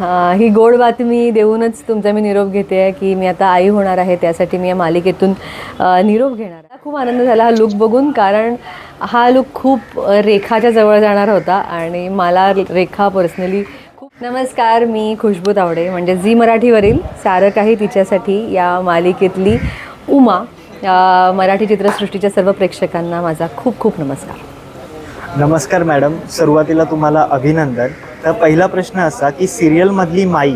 ही गोड बातमी देऊनच तुमचा मी निरोप घेते आहे की मी आता आई होणार आहे त्यासाठी मी या मालिकेतून निरोप घेणार खूप आनंद झाला हा लुक बघून कारण हा लुक खूप रेखाच्या जवळ जाणार होता आणि मला रेखा पर्सनली खूप नमस्कार मी खुशबू तावडे म्हणजे झी मराठीवरील सारं काही तिच्यासाठी या मालिकेतली उमा या मराठी चित्रसृष्टीच्या सर्व प्रेक्षकांना माझा खूप खूप नमस्कार. नमस्कार मॅडम सुरुवातीला तुम्हाला अभिनंदन. तर पहिला प्रश्न असा की सिरियलमधली माई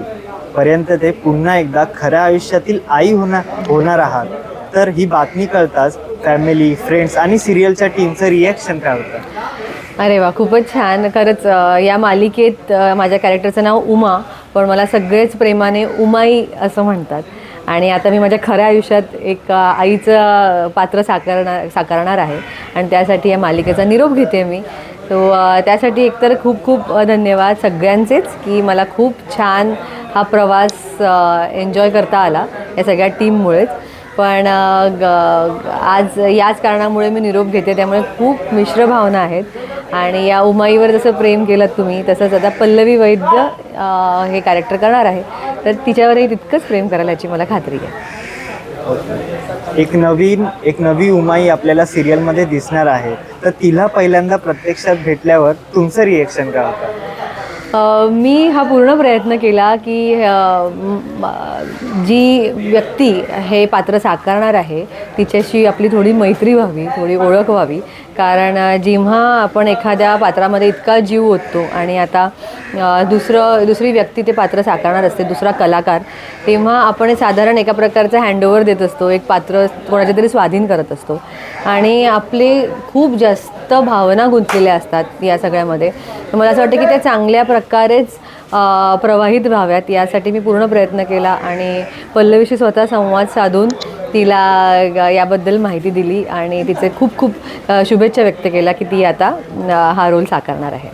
पर्यंत ते पुन्हा एकदा खऱ्या आयुष्यातील आई होणार होणार आहात. तर ही बातमी कळताच फॅमिली फ्रेंड्स आणि सिरियलच्या टीमचं रिॲक्शन काय होतं? अरे वा खूपच छान. खरंच या मालिकेत माझ्या कॅरेक्टरचं नाव उमा पण मला सगळेच प्रेमाने उमाई असं म्हणतात. आणि आता मी माझ्या खऱ्या आयुष्यात एक आईचं पात्र साकारणार साकारणार आहे. आणि त्यासाठी या मालिकेचा निरोप घेते मी. तो uh, त्यासाठी एकतर खूप खूप धन्यवाद सगळ्यांचेच की मला खूप छान हा प्रवास एन्जॉय करता आला या सगळ्या टीममुळेच पण ग- आज याच कारणामुळे मी निरोप घेते त्यामुळे खूप मिश्र भावना आहेत. आणि या उमाईवर जसं प्रेम केलं तुम्ही तसंच आता पल्लवी वैद्य हे कॅरेक्टर करणार आहे. तर तिच्यावरही तितकंच प्रेम करायला याची मला खात्री आहे. एक नवीन एक नवी उमाई आपल्याला सिरियलमध्ये दिसणार आहे. तर तिला पहिल्यांदा प्रत्यक्षात भेटल्यावर तुमचं रिएक्शन काय होतं? मी हा पूर्ण प्रयत्न केला की जी व्यक्ती हे पात्र साकारणार आहे तिच्याशी आपली थोडी मैत्री व्हावी थोडी ओळख व्हावी. कारण जेव्हा आपण एखाद्या पात्रामध्ये इतका जीव ओततो आणि आता दुसरं दुसरी व्यक्ती ते पात्र साकारणार असते दुसरा कलाकार तेव्हा आपण साधारण एका प्रकारचा हँडओव्हर देत असतो. एक पात्र कोणाच्या तरी स्वाधीन करत असतो. आणि आपले खूप जास्त भावना गुंतलेल्या असतात या सगळ्यामध्ये. तर मला असं वाटतं की त्या चांगल्या प्रकारेच प्रवाहित व्हाव्यात. यासाठी मी पूर्ण प्रयत्न केला आणि पल्लवीशी स्वतः संवाद साधून तिला याबद्दल माहिती दिली आणि तिचे खूप खूप शुभेच्छा व्यक्त केल्या की ती आता हा रोल साकारणार आहे.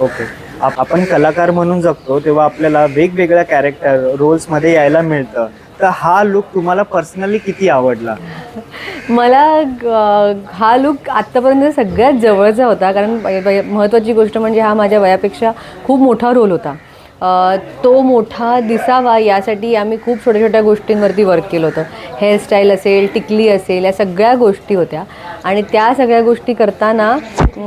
ओके. आप- आपण कलाकार म्हणून जगतो तेव्हा आपल्याला वेगवेगळ्या कॅरेक्टर रोल्समध्ये यायला मिळतं. तर हा लुक तुम्हाला पर्सनली किती आवडला? मला ग- हा लुक आत्तापर्यंत सगळ्यात जवळचा होता. कारण महत्त्वाची गोष्ट म्हणजे हा माझ्या वयापेक्षा खूप मोठा रोल होता. अ, तो मोठा दिसावा यासाठी आम्ही खूप छोट्या छोट्या गोष्टींवरती वर्क केलं होतं. हेअरस्टाईल असेल टिकली असेल या सगळ्या गोष्टी होत्या. आणि त्या सगळ्या गोष्टी करताना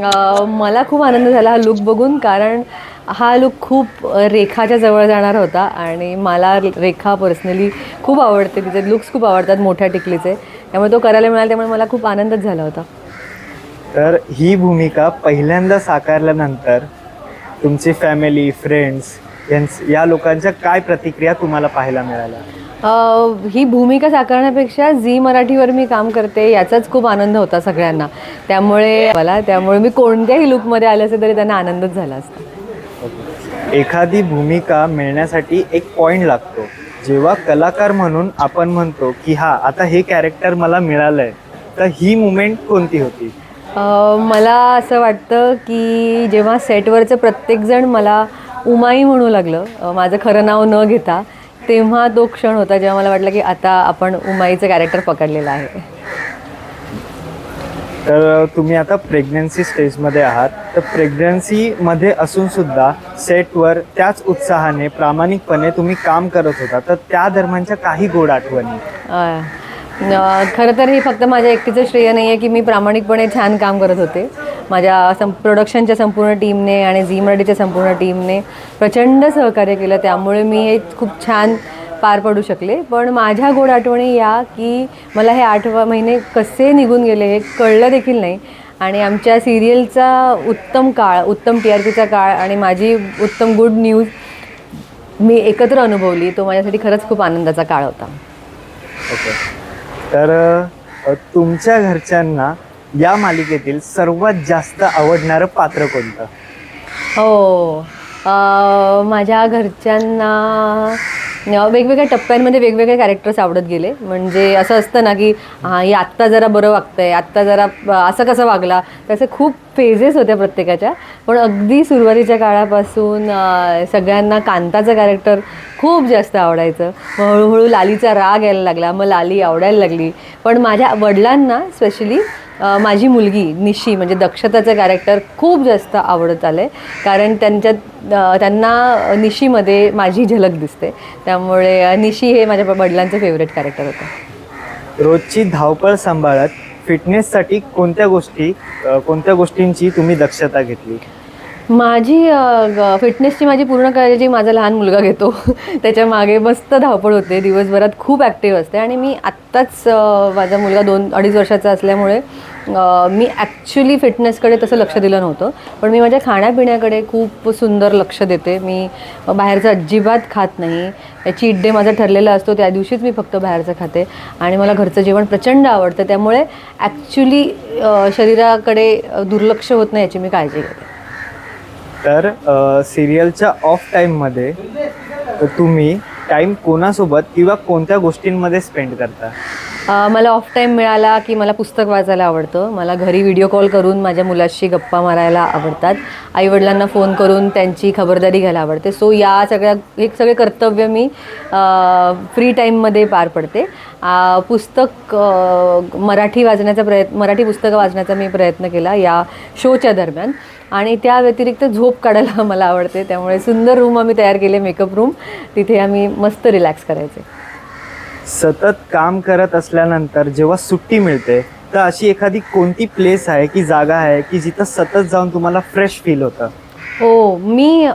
अ, मला खूप आनंद झाला हा लुक बघून. कारण हा लुक खूप रेखाच्या जवळ जाणार होता आणि मला रेखा पर्सनली खूप आवडते. तिचे लुक्स खूप आवडतात मोठ्या टिकलीचे. त्यामुळे तो करायला मिळाला त्यामुळे मला खूप आनंदच झाला होता. तर ही भूमिका पहिल्यांदा साकारल्यानंतर तुमची फॅमिली फ्रेंड्स यांच या लोकांच्या काय प्रतिक्रिया तुम्हाला पाहायला मिळाल्या? ही भूमिका साकारण्यापेक्षा झी मराठीवर मी काम करते याचाच खूप आनंद होता सगळ्यांना. त्यामुळे मला त्यामुळे मी कोणत्याही लुकमध्ये आले असे तरी त्यांना आनंदच झाला असता. एखादी भूमिका मिळण्यासाठी एक पॉईंट लागतो. जेव्हा कलाकार म्हणून आपण म्हणतो की हा आता हे कॅरेक्टर मला मिळालंय. तर ही मुमेंट कोणती होती? मला असं वाटतं की जेव्हा सेटवरचं प्रत्येकजण मला उमाई म्हणू लागलं माझं खरं नाव न घेता तेव्हा तो क्षण होता जेव्हा मला वाटलं की आता आपण उमाईचं कॅरेक्टर पकडलेलं आहे. तर तुम्ही आता प्रेग्नन्सी स्टेजमध्ये आहात. तर प्रेग्नन्सीमध्ये असून सुद्धा सेटवर त्याच उत्साहाने प्रामाणिकपणे तुम्ही काम करत होता. तर त्या दरम्यानच्या काही गोड आठवणी. खरं तर हे फक्त माझ्या एकटीचं श्रेय नाही आहे की मी प्रामाणिकपणे छान काम करत होते. माझ्या सं प्रोडक्शनच्या संपूर्ण टीमने आणि झी मराठीच्या संपूर्ण टीमने प्रचंड सहकार्य केलं. त्यामुळे मी हे खूप छान पार पडू शकले. पण माझ्या गोड आठवणी या की मला हे आठ महिने कसे निघून गेले हे कळलं देखील नाही. आणि आमच्या सिरियलचा उत्तम काळ उत्तम टी आर पीचा काळ आणि माझी उत्तम गुड न्यूज मी एकत्र अनुभवली तो माझ्यासाठी खरंच खूप आनंदाचा काळ होता. ओके. तर तुमच्या घरच्यांना या मालिकेतील सर्वात जास्त आवडणारं पात्र कोणतं? हो. माझ्या घरच्यांना वेगवेगळ्या टप्प्यांमध्ये वेगवेगळे कॅरेक्टर्स आवडत गेले. म्हणजे असं असतं ना की हां ही आत्ता जरा बरं वागतंय आत्ता जरा असं कसं वागला? त्याचे खूप फेजेस होत्या प्रत्येकाच्या. पण अगदी सुरुवातीच्या काळापासून सगळ्यांना कांताचं कॅरेक्टर खूप जास्त आवडायचं. मग हळूहळू लालीचा राग यायला लागला मग लाली आवडायला लागली. पण माझ्या वडिलांना स्पेशली माझी मुलगी निशी म्हणजे दक्षताचं कॅरेक्टर खूप जास्त आवडत आलं आहे कारण त्यांच्यात त्यांना निशीमध्ये माझी झलक दिसते. त्यामुळे निशी हे माझ्या वडिलांचं फेवरेट कॅरेक्टर होतं. रोजची धावपळ सांभाळत फिटनेससाठी कोणत्या गोष्टी कोणत्या गोष्टींची तुम्ही दक्षता घेतली? माझी फिटनेसची माझी पूर्ण काळजी माझा लहान मुलगा घेतो. त्याच्यामागे मस्त धावपळ होते. दिवसभरात खूप ॲक्टिव्ह असते. आणि मी आत्ताच माझा मुलगा दोन अडीच वर्षाचा असल्यामुळे मी ॲक्च्युली फिटनेसकडे तसं लक्ष दिलं नव्हतं पण मी माझ्या खाण्यापिण्याकडे खूप सुंदर लक्ष देते. मी बाहेरचं अजिबात खात नाही. याची डे माझा ठरलेला असतो त्या दिवशीच मी फक्त बाहेरचं खाते. आणि मला घरचं जेवण प्रचंड आवडतं. त्यामुळे ॲक्च्युली शरीराकडे दुर्लक्ष होत नाही याची मी काळजी घेते. तर सिरियलच्या ऑफ टाईममध्ये तुम्ही टाईम कोणासोबत किंवा कोणत्या गोष्टींमध्ये स्पेंड करता? मला ऑफ टाईम मिळाला की मला पुस्तक वाचायला आवडतं. मला घरी व्हिडिओ कॉल करून माझ्या मुलाशी गप्पा मारायला आवडतात. आईवडिलांना फोन करून त्यांची खबरदारी घ्यायला आवडते. सो या सगळ्या हे सगळे कर्तव्य मी फ्री टाईममध्ये पार पडते. पुस्तक मराठी वाचण्याचा प्रयत्न मराठी पुस्तकं वाचण्याचा मी प्रयत्न केला या शोच्या दरम्यान. आणि त्या व्यतिरिक्त झोप काढायला मला आवडते. त्यामुळे सुंदर रूम आम्ही तयार केले मेकअप रूम तिथे आम्ही मस्त रिलॅक्स करायचे. सतत काम करत असल्यानंतर जेव्हा सुट्टी मिळते तर अशी एखादी कोणती प्लेस आहे की जागा आहे की जिथं सतत जाऊन तुम्हाला फ्रेश फील होतं? हो मी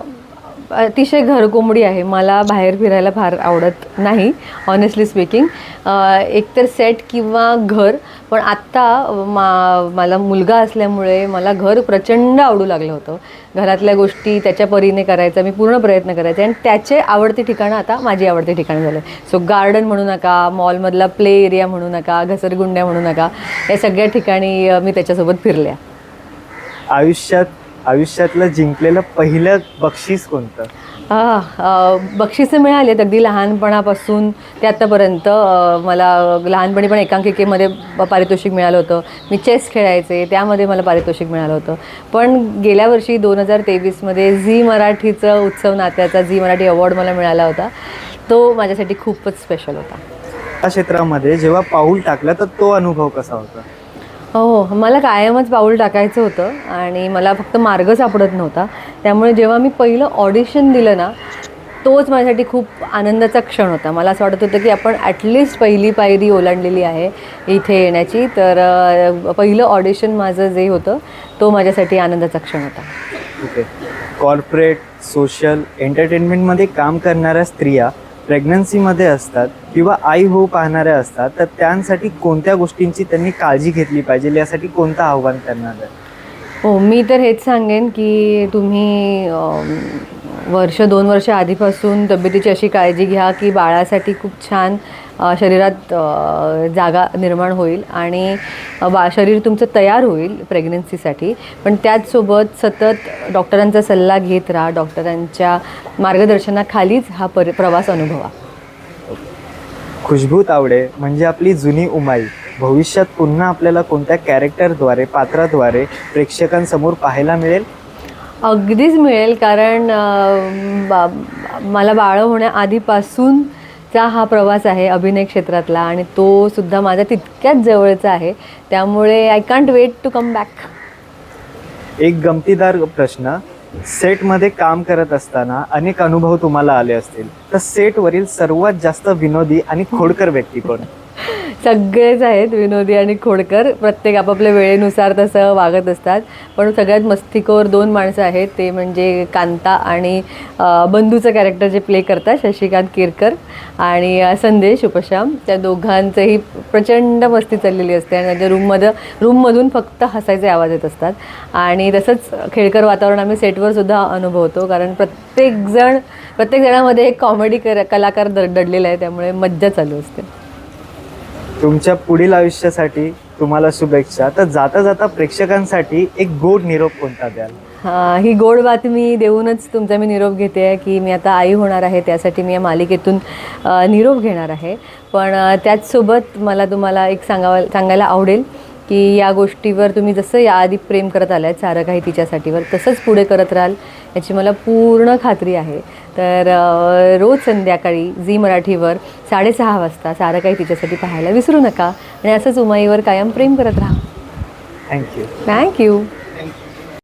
अतिशय घरकोंबडी आहे. मला बाहेर फिरायला फार आवडत नाही ऑनेस्टली स्पीकिंग एकतर सेट किंवा घर पण आत्ता मा मला मुलगा असल्यामुळे मला घर प्रचंड आवडू लागलं होतं. घरातल्या गोष्टी त्याच्या परीने करायचा मी पूर्ण प्रयत्न करायचे. आणि त्याचे आवडती ठिकाणं आता माझी आवडती ठिकाणं झाले. सो गार्डन म्हणू नका मॉलमधला प्ले एरिया म्हणू नका घसरगुंड्या म्हणू नका. या सगळ्या ठिकाणी मी त्याच्यासोबत फिरल्या. आयुष्यात आयुष्यातलं जिंकलेलं पहिलं बक्षीस कोणतं? बक्षिसं मिळाली आहेत अगदी लहानपणापासून ते आत्तापर्यंत मला लहानपणी पण एकांकिकेमध्ये पारितोषिक मिळालं होतं. मी चेस खेळायचे त्यामध्ये मला पारितोषिक मिळालं होतं. पण गेल्या वर्षी दोन हजार तेवीसमध्ये झी मराठीचं उत्सव नात्याचा झी मराठी अवॉर्ड मला मिळाला होता. तो माझ्यासाठी खूपच स्पेशल होता. या क्षेत्रामध्ये जेव्हा पाऊल टाकलं तर तो अनुभव कसा होता? हो, हो मला कायमच पाऊल टाकायचं होतं आणि मला फक्त मार्ग सापडत नव्हता. त्यामुळे जेव्हा मी पहिलं ऑडिशन दिलं ना तोच माझ्यासाठी खूप आनंदाचा क्षण होता. मला असं वाटत होतं की आपण ॲटलिस्ट पहिली पायरी ओलांडलेली आहे इथे येण्याची. तर पहिलं ऑडिशन माझं जे होतं तो माझ्यासाठी आनंदाचा क्षण होता. ओके कॉर्पोरेट सोशल एंटरटेनमेंटमध्ये काम करणाऱ्या स्त्रिया प्रेग्नन्सीमध्ये असतात किंवा आई होऊ पाहणाऱ्या असतात तर त्यांसाठी कोणत्या गोष्टींची त्यांनी काळजी घेतली पाहिजे? यासाठी कोणतं आव्हान त्यांना हो मी तर हेच सांगेन की तुम्ही वर्ष दोन वर्ष आधीपासून तब्येतीची अशी काळजी घ्या की बाळासाठी खूप छान शरीरात जागा निर्माण होईल आणि बा शरीर तुमचं तयार होईल प्रेग्नन्सीसाठी. पण त्याचसोबत सतत डॉक्टरांचा सल्ला घेत राहा डॉक्टरांच्या मार्गदर्शनाखालीच हा पर प्रवास अनुभवा. खुशबू तावडे म्हणजे आपली जुनी उमाई. भविष्यात पुन्हा आपल्याला कोणत्या कॅरेक्टरद्वारे पात्राद्वारे प्रेक्षकांसमोर पाहायला मिळेल? अगदीच मिळेल कारण बा- मला बाळं चा हा प्रवास आहे अभिनय क्षेत्रातला आणि तो सुद्धा माझ्या तितक्याच जवळचा आहे. त्यामुळे I can't wait to come back एक गमतीदार प्रश्न. सेटमध्ये काम करत असताना अनेक अनुभव तुम्हाला आले असतील. तर सेटवरील सर्वात जास्त विनोदी आणि खोडकर व्यक्ती कोण? सगळेच आहेत विनोदी आणि खोडकर. प्रत्येक आपापल्या वेळेनुसार तसं वागत असतात. पण सगळ्यात मस्तिकोर दोन माणसं आहेत. ते म्हणजे कांता आणि बंधूचं कॅरेक्टर जे प्ले करतात शशिकांत केरकर आणि संदेश उपशाम त्या दोघांचंही प्रचंड मस्ती चाललेली असते आणि त्यांच्या रूममध्ये रूममधून फक्त हसायचे आवाज येत असतात. आणि तसंच खेळकर वातावरण आम्ही सेटवर सुद्धा अनुभवतो. कारण प्रत्येकजण प्रत्येक जणामध्ये एक कॉमेडी कर कलाकार दड दडलेला आहे. त्यामुळे मज्जा चालू असते. तुमच्या पुढील आयुष्यासाठी तुम्हाला शुभेच्छा. तर जाता जाता प्रेक्षकांसाठी एक गोड निरोप कोणता द्याल? ही गोड बातमी देऊनच तुमचा मी निरोप घेते आहे की मी आता आई होणार आहे त्यासाठी मी या मालिकेतून निरोप घेणार आहे. पण त्याचसोबत मला तुम्हाला एक सांगावा सांगायला आवडेल की या गोष्टीवर तुम्ही जसं याआधी प्रेम करत आलात सारं काही तिच्यासाठीवर तसंच पुढे करत राहाल याची मला पूर्ण खात्री आहे. तर रोज संध्याकाळी झी मराठीवर साडेसहा वाजता सारं काही तिच्यासाठी पाहायला विसरू नका आणि असंच उमाईवर कायम प्रेम करत राहा. Thank you thank you